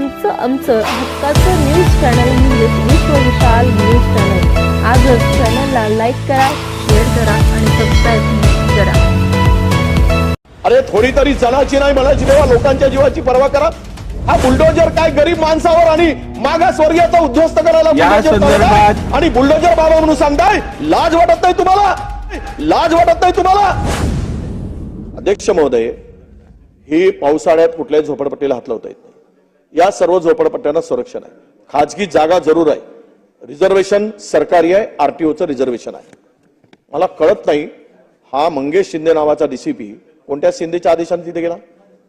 तुमचं आमचं हक्काचं न्यूज चॅनल म्हणजेच विश्व विशाल न्यूज चॅनल आजच चॅनलला लाईक करा शेअर करा आणि सबस्क्राईब करा. अरे थोडी तरी जनाची नाही मनाची तेव्हा लोकांच्या जीवाची पर्वा करा. हा बुलडोजर काय गरीब माणसावर आणि मागासवर्गीयाचा उद्ध्वस्त करायला आणि बुलडोजर बाबा म्हणून सांगताय लाज वाटत नाही तुम्हाला? लाज वाटत नाही तुम्हाला? अध्यक्ष महोदय ही पावसाळ्यात कुठल्याही झोपडपट्टीला हात लावता येत या सर्व झोपडपट्ट्यांना संरक्षण आहे. खाजगी जागा जरूर आहे. रिझर्वेशन सरकारी आहे आरटीओचं रिझर्वेशन आहे. मला कळत नाही हा मंगेश शिंदे नावाचा डीसीपी कोणत्या शिंदेच्या आदेशाने तिथे गेला?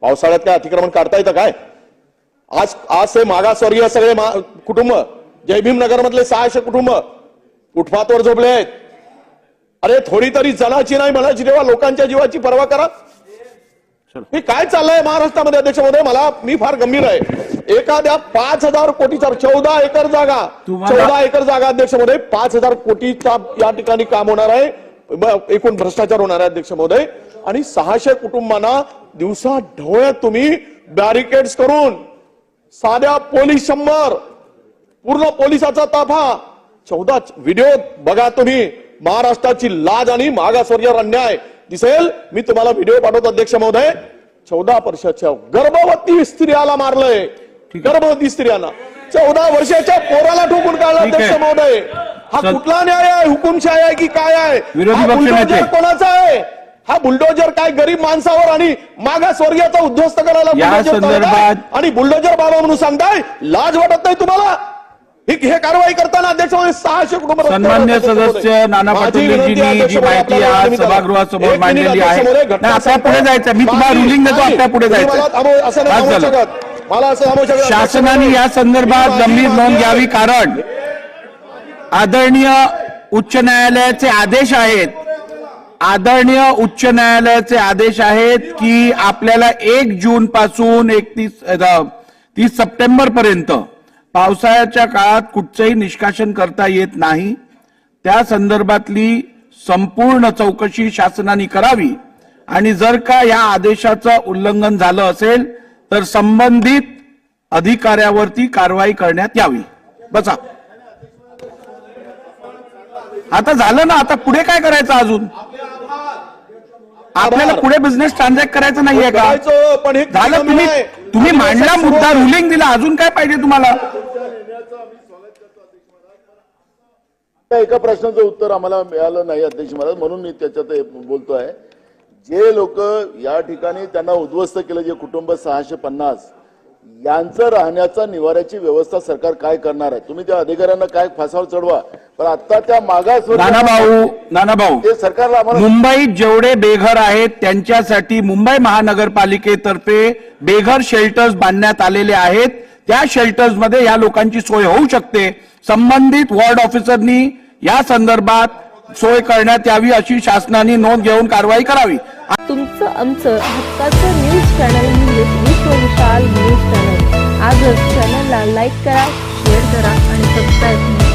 पावसाळ्यात काय अतिक्रमण काढता येतं काय? आज आज हे मागासवर्गीय सगळे मा- कुटुंब जयभीम नगरमधले सहाशे कुटुंब फुटपाथवर झोपले आहेत. अरे थोडी तरी जनाची नाही मनाची तेव्हा लोकांच्या जीवाची पर्वा करा. हे काय चाललंय महाराष्ट्रामध्ये अध्यक्ष महोदय मला मी फार गंभीर आहे. एखाद्या पाच हजार कोटीचा चौदा एकर जागा चौदा एकर जागा अध्यक्ष महोदय पाच हजार कोटीच्या या ठिकाणी काम होणार आहे. एकूण भ्रष्टाचार होणार आहे अध्यक्ष महोदय आणि सहाशे कुटुंबांना दिवसा ढवळ्यात तुम्ही बॅरिकेड्स करून साध्या पोलीस शंभर पूर्ण पोलिसाचा ताफा चौदा व्हिडिओ बघा तुम्ही. महाराष्ट्राची लाज आणि मागासवर्गीय अन्याय दिसेल. मी तुम्हाला व्हिडिओ पाठवतो अध्यक्ष महोदय. चौदा वर्षाच्या गर्भवती स्त्रियाला मारलंय. गर्भवती स्त्रियांना चौदा वर्षाच्या पोराला ठोकून काढलं. अध्यक्ष महोदय हा कुठला न्याय आहे हुकुमशाही आहे की काय आहे कोणाचा आहे हा बुलडोजर काय गरीब माणसावर आणि मागासवर्गीयाचा उद्ध्वस्त करायला आणि बुलडोजर बाबा म्हणून सांगताय लाज वाटत नाही तुम्हाला ही कारवाई करताना अध्यक्ष सहाशे कुटुंब सन्मान्य सदस्य. नाना पाटोलेजींनी जी माहिती आज आहे. सभागृहासमोर मांडलेली आहे. आपल्या पुढे. जायचं. मी तुम्हाला ruling देतो, आपल्या पुढे जायचं. असं नाही. शकत. मला असं. शासनाने या संदर्भात गंभीर नोंद. घ्यावी कारण आदरणीय उच्च न्यायालयाचे आदेश आहेत आदरणीय उच्च न्यायालयाचे आदेश आहेत की आपल्याला एक जून पासून एकतीस तीस सप्टेंबर पर्यंत पावसाळ्याच्या काळात कुठचंही निष्कासन करता येत नाही त्या संदर्भातली संपूर्ण चौकशी शासनाने करावी आणि जर का या आदेशाचं उल्लंघन झालं असेल तर संबंधित अधिकाऱ्यावरती कारवाई करण्यात यावी. बसा. आता झालं ना आता पुढे काय करायचं अजून? आपल्याला पुढे बिझनेस ट्रान्झॅक्ट करायचं नाहीये का? झालं तुम्ही आहे? तुम्ही मांडला मुद्दा आहे. रुलिंग दिला अजून काय पाहिजे तुम्हाला? एका प्रश्नाचं उत्तर आम्हाला मिळालं नाही अध्यक्ष महाराज म्हणून मी त्याच्यात हे बोलतोय. जे लोक या ठिकाणी त्यांना उद्ध्वस्त केलं जे कुटुंब सहाशे पन्नास यांचं राहण्याचा निवाऱ्याची व्यवस्था सरकार काय करणार आहे? तुम्ही त्या अधिकाऱ्यांना काय फासावर चढवा पण आता त्या मागास नाना भाऊ नाना भाऊ ते सरकारला आम्हाला मुंबईत जेवढे बेघर आहेत त्यांच्यासाठी मुंबई महानगरपालिकेतर्फे बेघर शेल्टर्स बांधण्यात आलेले आहेत. त्या शेल्टर्समध्ये या लोकांची सोय होऊ शकते. संबंधित वॉर्ड ऑफिसरनी या संदर्भात सोय करण्यात यावी अशी शासनाने नोंद घेऊन कारवाई करावी. तुमचं आमचं हक्काचं न्यूज चॅनल म्हणजे विश्वविशाल न्यूज चॅनल आजच चॅनलला लाईक करा शेअर करा आणि सबस्क्राईब करा.